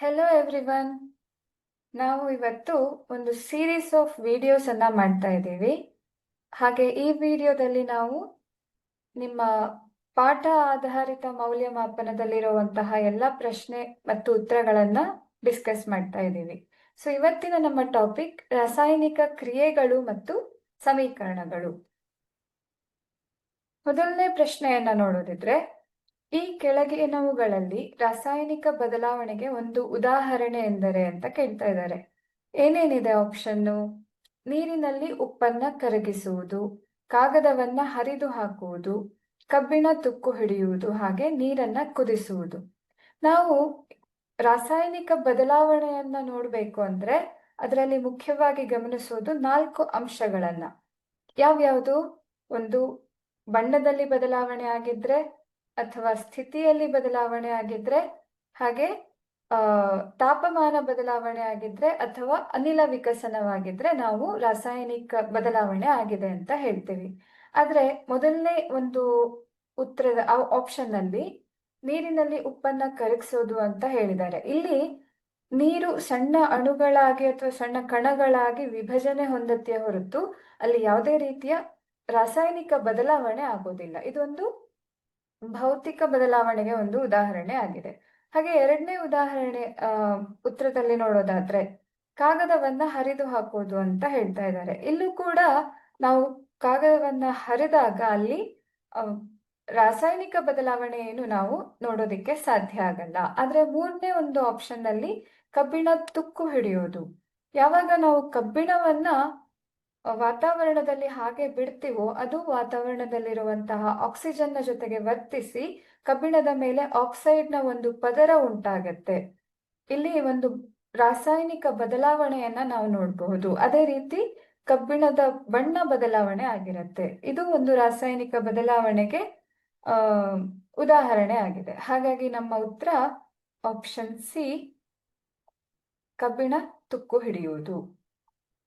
Hello everyone ನಾವು ಇವತ್ತು ಒಂದು ಸೀರೀಸ್ ಆಫ್ ವಿಡಿಯೋಸ್ ಅನ್ನ ಮಾಡ್ತಾ ಇದ್ದೀವಿ. ಹಾಗೆ ಈ ವಿಡಿಯೋದಲ್ಲಿ ನಾವು ನಿಮ್ಮ ಪಾಠ ಆಧಾರಿತ ಮೌಲ್ಯಮಾಪನದಲ್ಲಿರುವಂತಹ ಎಲ್ಲ ಪ್ರಶ್ನೆ ಮತ್ತು ಉತ್ತರಗಳನ್ನ ಡಿಸ್ಕಸ್ ಮಾಡ್ತಾ ಇದ್ದೀವಿ. ಸೊ ಇವತ್ತಿನ ನಮ್ಮ ಟಾಪಿಕ್ ರಾಸಾಯನಿಕ ಕ್ರಿಯೆಗಳು ಮತ್ತು ಸಮೀಕರಣಗಳು. ಮೊದಲನೇ ಪ್ರಶ್ನೆಯನ್ನ ನೋಡೋದಿದ್ರೆ ಈ ಕೆಳಗಿನವುಗಳಲ್ಲಿ ರಾಸಾಯನಿಕ ಬದಲಾವಣೆಗೆ ಒಂದು ಉದಾಹರಣೆ ಎಂದರೆ ಅಂತ ಕೇಳ್ತಾ ಇದ್ದಾರೆ. ಏನೇನಿದೆ ಆಪ್ಷನ್ನು ನೀರಿನಲ್ಲಿ ಉಪ್ಪನ್ನ ಕರಗಿಸುವುದು, ಕಾಗದವನ್ನ ಹರಿದು ಹಾಕುವುದು, ಕಬ್ಬಿಣ ತುಕ್ಕು ಹಿಡಿಯುವುದು, ಹಾಗೆ ನೀರನ್ನ ಕುದಿಸುವುದು. ನಾವು ರಾಸಾಯನಿಕ ಬದಲಾವಣೆಯನ್ನ ನೋಡಬೇಕು ಅಂದ್ರೆ ಅದರಲ್ಲಿ ಮುಖ್ಯವಾಗಿ ಗಮನಿಸುವುದು ನಾಲ್ಕು ಅಂಶಗಳನ್ನ. ಯಾವ್ಯಾವುದು? ಒಂದು ಬಣ್ಣದಲ್ಲಿ ಬದಲಾವಣೆ ಆಗಿದ್ರೆ ಅಥವಾ ಸ್ಥಿತಿಯಲ್ಲಿ ಬದಲಾವಣೆ ಆಗಿದ್ರೆ ಹಾಗೆ, ಆ, ತಾಪಮಾನ ಬದಲಾವಣೆ ಆಗಿದ್ರೆ ಅಥವಾ ಅನಿಲ ವಿಕಸನವಾಗಿದ್ರೆ ನಾವು ರಾಸಾಯನಿಕ ಬದಲಾವಣೆ ಆಗಿದೆ ಅಂತ ಹೇಳ್ತೀವಿ. ಆದ್ರೆ ಮೊದಲನೇ ಒಂದು ಉತ್ತರದ ಆಪ್ಷನ್ ಅಲ್ಲಿ ನೀರಿನಲ್ಲಿ ಉಪ್ಪನ್ನ ಕರಗಿಸೋದು ಅಂತ ಹೇಳಿದ್ದಾರೆ. ಇಲ್ಲಿ ನೀರು ಸಣ್ಣ ಅಣುಗಳಾಗಿ ಅಥವಾ ಸಣ್ಣ ಕಣಗಳಾಗಿ ವಿಭಜನೆ ಹೊಂದತ್ತೆ ಹೊರತು ಅಲ್ಲಿ ಯಾವುದೇ ರೀತಿಯ ರಾಸಾಯನಿಕ ಬದಲಾವಣೆ ಆಗೋದಿಲ್ಲ. ಇದೊಂದು ಭೌತಿಕ ಬದಲಾವಣೆಗೆ ಒಂದು ಉದಾಹರಣೆ ಆಗಿದೆ. ಹಾಗೆ ಎರಡನೇ ಉದಾಹರಣೆ ಉತ್ತರದಲ್ಲಿ ನೋಡೋದಾದ್ರೆ ಕಾಗದವನ್ನ ಹರಿದು ಹಾಕೋದು ಅಂತ ಹೇಳ್ತಾ ಇದ್ದಾರೆ. ಇಲ್ಲೂ ಕೂಡ ನಾವು ಕಾಗದವನ್ನ ಹರಿದಾಗ ಅಲ್ಲಿ ರಾಸಾಯನಿಕ ಬದಲಾವಣೆ ಏನು ನಾವು ನೋಡೋದಿಕ್ಕೆ ಸಾಧ್ಯ ಆಗಲ್ಲ. ಆದ್ರೆ ಮೂರನೇ ಒಂದು ಆಪ್ಷನ್ನಲ್ಲಿ ಕಬ್ಬಿಣ ತುಕ್ಕು ಹಿಡಿಯೋದು. ಯಾವಾಗ ನಾವು ಕಬ್ಬಿಣವನ್ನ ವಾತಾವರಣದಲ್ಲಿ ಹಾಗೆ ಬಿಡ್ತೀವೋ, ಅದು ವಾತಾವರಣದಲ್ಲಿರುವಂತಹ ಆಕ್ಸಿಜನ್ನ ಜೊತೆಗೆ ವರ್ತಿಸಿ ಕಬ್ಬಿಣದ ಮೇಲೆ ಆಕ್ಸೈಡ್ನ ಒಂದು ಪದರ ಉಂಟಾಗತ್ತೆ. ಇಲ್ಲಿ ಒಂದು ರಾಸಾಯನಿಕ ಬದಲಾವಣೆಯನ್ನ ನಾವು ನೋಡಬಹುದು. ಅದೇ ರೀತಿ ಕಬ್ಬಿಣದ ಬಣ್ಣ ಬದಲಾವಣೆ ಆಗಿರುತ್ತೆ. ಇದು ಒಂದು ರಾಸಾಯನಿಕ ಬದಲಾವಣೆಗೆ ಉದಾಹರಣೆ ಆಗಿದೆ. ಹಾಗಾಗಿ ನಮ್ಮ ಉತ್ತರ ಆಪ್ಷನ್ ಸಿ ಕಬ್ಬಿಣ ತುಕ್ಕು ಹಿಡಿಯುವುದು.